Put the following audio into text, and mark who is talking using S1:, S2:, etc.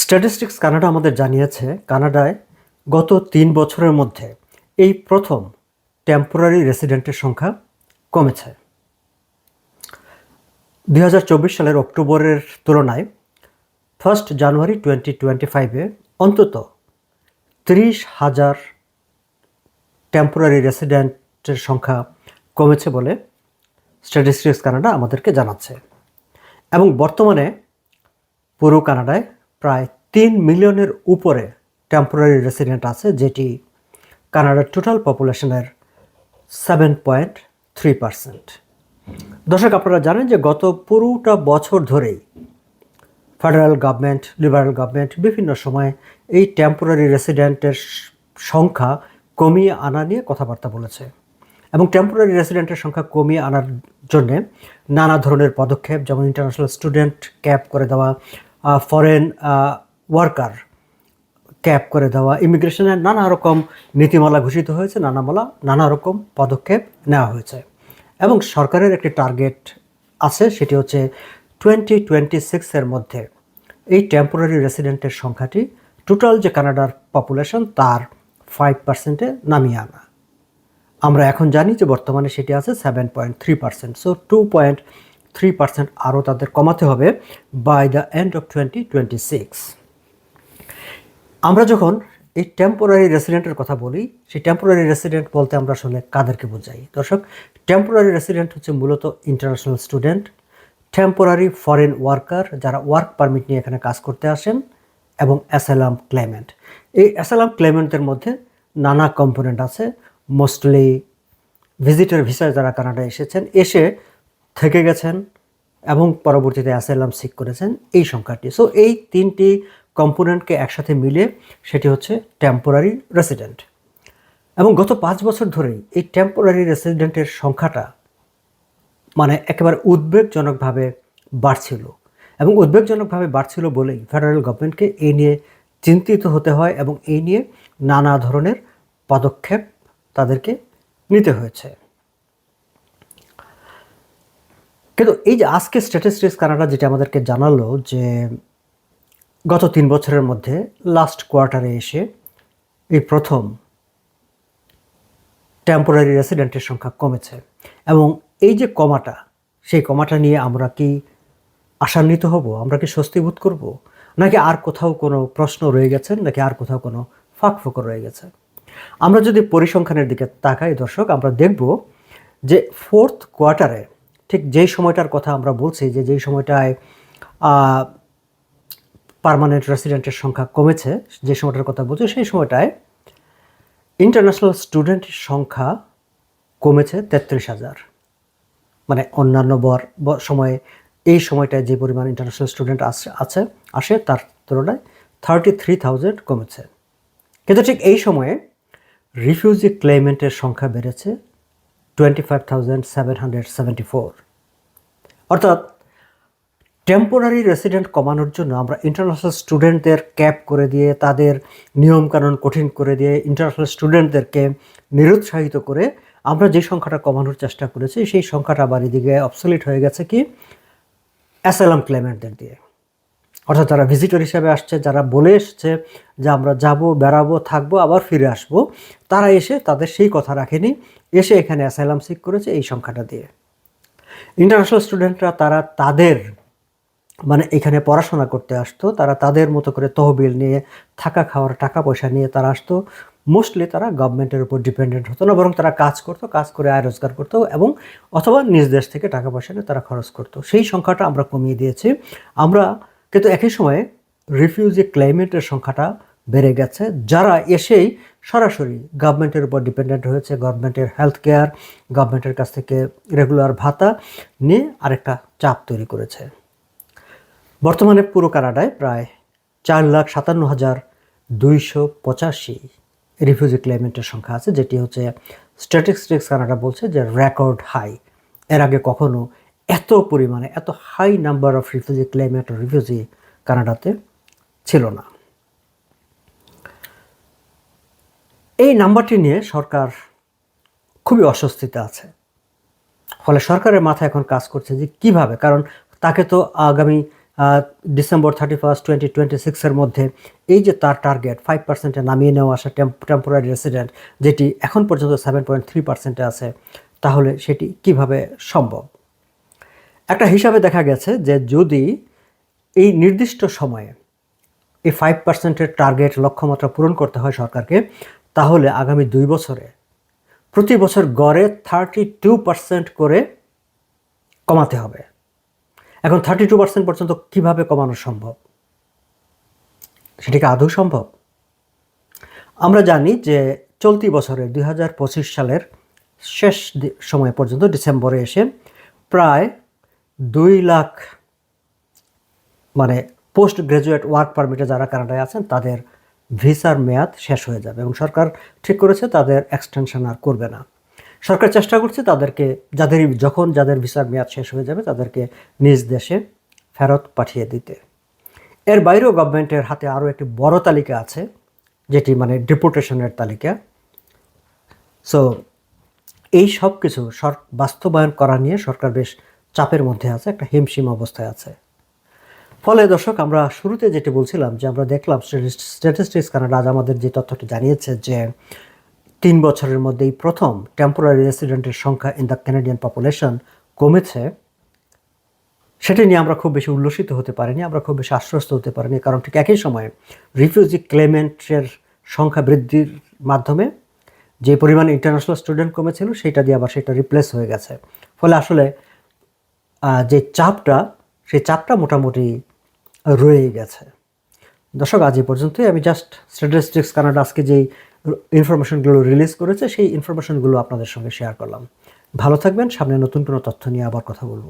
S1: Statistics Canada আমাদের জানিয়েছে, কানাডায় গত তিন বছরের মধ্যে এই প্রথম টেম্পোরারি রেসিডেন্টের সংখ্যা কমেছে। দু হাজার চব্বিশ সালের অক্টোবরের তুলনায় ফার্স্ট জানুয়ারি টোয়েন্টি টোয়েন্টি ফাইভে অন্তত ত্রিশ হাজার টেম্পোরারি রেসিডেন্টের সংখ্যা কমেছে বলে স্ট্যাটিস্টিক্স কানাডা আমাদেরকে জানাচ্ছে। এবং বর্তমানে পুরো কানাডায় প্রায় তিন মিলিয়নের উপরে টেম্পোরারি রেসিডেন্ট আছে, যেটি কানাডার টোটাল পপুলেশনের সেভেন পয়েন্ট থ্রি পার্সেন্ট দর্শক, আপনারা জানেন যে গত পুরোটা বছর ধরেই ফেডারেল গভর্নমেন্ট লিবারেল গভর্নমেন্ট বিভিন্ন সময়ে এই টেম্পোরারি রেসিডেন্টের সংখ্যা কমিয়ে আনা নিয়ে কথাবার্তা বলেছে। এবং টেম্পোরারি রেসিডেন্টের সংখ্যা কমিয়ে আনার জন্যে নানা ধরনের পদক্ষেপ, যেমন ইন্টারন্যাশনাল স্টুডেন্ট ক্যাপ করে দেওয়া ফরেন ওয়ার্কার ক্যাপ করে দেওয়া। ইমিগ্রেশনের নানা রকম নীতিমালা ঘোষিত হয়েছে নানামালা নানা রকম পদক্ষেপ নেওয়া হয়েছে। এবং সরকারের একটি টার্গেট আছে, সেটি হচ্ছে টোয়েন্টি টোয়েন্টি সিক্সের মধ্যে। এই টেম্পোরারি রেসিডেন্টের সংখ্যাটি টোটাল যে কানাডার পপুলেশন তার ফাইভ পার্সেন্টে নামিয়ে আনা। আমরা এখন জানি যে বর্তমানে সেটি আছে seven point three percent so two point three percent আরও তাদের কমাতে হবে by the end of twenty twenty six আমরা যখন এই টেম্পোরারি রেসিডেন্টের কথা বলি, সেই টেম্পোরারি রেসিডেন্ট বলতে আমরা আসলে কাদেরকে বোঝাই? দর্শক টেম্পোরারি রেসিডেন্ট হচ্ছে মূলত international student temporary foreign worker যারা ওয়ার্ক পারমিট নিয়ে এখানে কাজ করতে আসেন এবং অ্যাসালাম ক্লেমেন্ট এই অ্যাসালাম ক্লেমেন্টের মধ্যে নানা কম্পোনেন্ট আছে। মোস্টলি ভিজিটর ভিসায় যারা কানাডায় এসেছেন, এসে থেকে গেছেন এবং পরবর্তীতে অ্যাসাইলাম সিক করেছেন এই সংখ্যাটি। সো এই তিনটি কম্পোনেন্টকে একসাথে মিলে সেটি হচ্ছে টেম্পোরারি রেসিডেন্ট এবং গত পাঁচ বছর ধরেই এই টেম্পোরারি রেসিডেন্টের সংখ্যাটা মানে একেবারে উদ্বেগজনকভাবে বাড়ছিল। এবং উদ্বেগজনকভাবে বাড়ছিল বলেই ফেডারেল গভর্নমেন্টকে এই নিয়ে চিন্তিত হতে হয় এবং এই নিয়ে নানা ধরনের পদক্ষেপ তাদেরকে নিতে হয়েছে। কিন্তু এই যে আজকে স্ট্যাটিস্টিক্স কানাডা যেটা আমাদেরকে জানালো যে গত তিন বছরের মধ্যে লাস্ট কোয়ার্টারে এসে এই প্রথম টেম্পোরারি রেসিডেন্টের সংখ্যা কমেছে। এবং এই যে কমাটা, সেই কমাটা নিয়ে আমরা কি আশান্বিত হব? আমরা কি স্বস্তি বোধ করব? নাকি আর কোথাও কোনো প্রশ্ন রয়ে গেছে? নাকি আর কোথাও কোনো ফাঁক ফোকর রয়ে গেছে? আমরা যদি পরিসংখ্যানের দিকে তাকাই দর্শক, আমরা দেখব যে ফোর্থ কোয়ার্টারে ঠিক যেই সময়টার কথা আমরা বলছি যে যেই সময়টায় পার্মানেন্ট রেসিডেন্টের সংখ্যা কমেছে, যে সময়টার কথা বলছি সেই সময়টায় ইন্টারন্যাশনাল স্টুডেন্টের সংখ্যা কমেছে তেত্রিশ হাজার। মানে অন্যান্য বর সময়ে এই সময়টায় যে পরিমাণ ইন্টারন্যাশনাল স্টুডেন্ট আসে আছে, আসে তার তুলনায় থার্টি থ্রি থাউজেন্ড কমেছে। কিন্তু ঠিক এই সময়ে রিফিউজি ক্লেমেন্টের সংখ্যা বেড়েছে twenty five thousand seven hundred seventy four অর্থাৎ টেম্পোরারি রেসিডেন্ট কমানোর জন্য আমরা ইন্টারন্যাশনাল স্টুডেন্টদের ক্যাপ করে দিয়ে, তাদের নিয়মকানুন কঠিন করে দিয়ে ইন্টারন্যাশনাল স্টুডেন্টদেরকে নিরুৎসাহিত করে আমরা যে সংখ্যাটা কমানোর চেষ্টা করেছি, সেই সংখ্যাটা আবার এদিকে অবসলিট হয়ে গেছে কি? অ্যাসালাম ক্লেমেন্টদের দিয়ে। অর্থাৎ যারা ভিজিটর হিসাবে আসছে, যারা বলে এসছে যে আমরা যাব, বেড়াবো, থাকব, আবার ফিরে আসব, তারা এসে তাদের সেই কথা রাখেনি। এসে এখানে অ্যাসাইলাম সিক করেছে এই সংখ্যাটা দিয়ে। ইন্টারন্যাশনাল স্টুডেন্টরা তারা তাদের মানে এখানে পড়াশোনা করতে আসতো, তারা তাদের মতো করে তহবিল নিয়ে, থাকা খাওয়ার টাকা পয়সা নিয়ে তারা আসতো। মোস্টলি তারা গভর্নমেন্টের উপর ডিপেন্ডেন্ট হতো না, বরং তারা কাজ করতো, কাজ করে আয় রোজগার করতো এবং অথবা নিজ দেশ থেকে টাকা পয়সা নিয়ে তারা খরচ করতো। সেই সংখ্যাটা আমরা কমিয়ে দিয়েছি। আমরা কিন্তু একই সময়ে রিফিউজি ক্লাইমেটের সংখ্যাটা বেড়ে গেছে। যারা এসেই সরাসরি গভর্নমেন্টের উপর ডিপেন্ডেন্ট হয়েছে গভর্নমেন্টের হেলথ কেয়ার গভর্নমেন্টের কাছ থেকে রেগুলার ভাতা নিয়ে আরেকটা চাপ তৈরি করেছে। বর্তমানে পুরো কানাডায় প্রায় চার লাখ সাতান্ন হাজার দুইশো পঁচাশি রিফিউজি ক্লাইমেন্টের সংখ্যা আছে, যেটি হচ্ছে স্ট্যাটিস্টিক্স কানাডা বলছে যে রেকর্ড হাই এর আগে কখনো এত পরিমাণে, এত high number of refugee climate refugee কানাডাতে ছিল না। এই নাম্বারটি নিয়ে সরকার খুবই অস্বস্তিতে আছে। ফলে সরকারের মাথায় এখন কাজ করছে যে কীভাবে, কারণ তাকে তো আগামী December thirty first twenty twenty সিক্সের মধ্যে এই যে তার টার্গেট ফাইভ পার্সেন্টে নামিয়ে নেওয়া আসা টেম্পোরারি রেসিডেন্ট যেটি এখন পর্যন্ত সেভেন পয়েন্ট থ্রি পার্সেন্টে আছে, তাহলে সেটি কীভাবে সম্ভব? একটা হিসাবে দেখা গেছে যে যদি এই নির্দিষ্ট সময়ে এই ফাইভ পার্সেন্টের টার্গেট লক্ষ্যমাত্রা পূরণ করতে হয় সরকারকে, তাহলে আগামী দুই বছরে প্রতি বছর গড়ে থার্টি টু পার্সেন্ট করে কমাতে হবে। এখন থার্টি টু পার্সেন্ট পর্যন্ত কীভাবে কমানো সম্ভব? সেটিকে আদৌ সম্ভব? আমরা জানি যে চলতি বছরের দুই হাজার পঁচিশ সালের শেষ সময় পর্যন্ত ডিসেম্বরে এসে প্রায় দুই লাখ মানে পোস্ট গ্রাজুয়েট ওয়ার্ক পারমিটে যারা কানাডায় আছেন, তাদের ভিসার মেয়াদ শেষ হয়ে যাবে এবং সরকার ঠিক করেছে, তাদের এক্সটেনশন আর করবে না। সরকার চেষ্টা করছে তাদেরকে যাদের যখন যাদের ভিসার মেয়াদ শেষ হয়ে যাবে, তাদেরকে নিজ দেশে ফেরত পাঠিয়ে দিতে। এর বাইরেও গভর্নমেন্টের হাতে আরও একটি বড় তালিকা আছে, যেটি মানে ডিপোর্টেশনের তালিকা। সো এই সব কিছু বাস্তবায়ন করা নিয়ে সরকার বেশ চাপের মধ্যে আছে, একটা হিমশিম অবস্থায় আছে। ফলে দর্শক, আমরা শুরুতে যেটি বলছিলাম যে আমরা দেখলাম স্ট্যাটিস্টিক্স কানাডা আজ আমাদের যে তথ্যটি জানিয়েছে যে তিন বছরের মধ্যেই প্রথম টেম্পোরারি রেসিডেন্টের সংখ্যা ইন দ্য ক্যানাডিয়ান পপুলেশন কমেছে। সেটি নিয়ে আমরা খুব বেশি উল্লসিত হতে পারিনি, আমরা খুব বেশি আশ্বস্ত হতে পারিনি, কারণ ঠিক একই সময়ে রিফিউজি ক্লেমেন্টের সংখ্যা বৃদ্ধির মাধ্যমে যে পরিমাণ ইন্টারন্যাশনাল স্টুডেন্ট কমেছিল, সেটা দিয়ে আবার সেটা রিপ্লেস হয়ে গেছে। ফলে আসলে যে চাপটা সেই চাপটা মোটামুটি রয়ে গেছে। দর্শক, আজ এই পর্যন্তই। আমি জাস্ট স্ট্যাটিস্টিক্স কানাডা আজকে যেই ইনফরমেশনগুলো রিলিজ করেছে, সেই ইনফরমেশনগুলো আপনাদের সঙ্গে শেয়ার করলাম। ভালো থাকবেন, সামনে নতুন কোনো তথ্য নিয়ে আবার কথা বলব।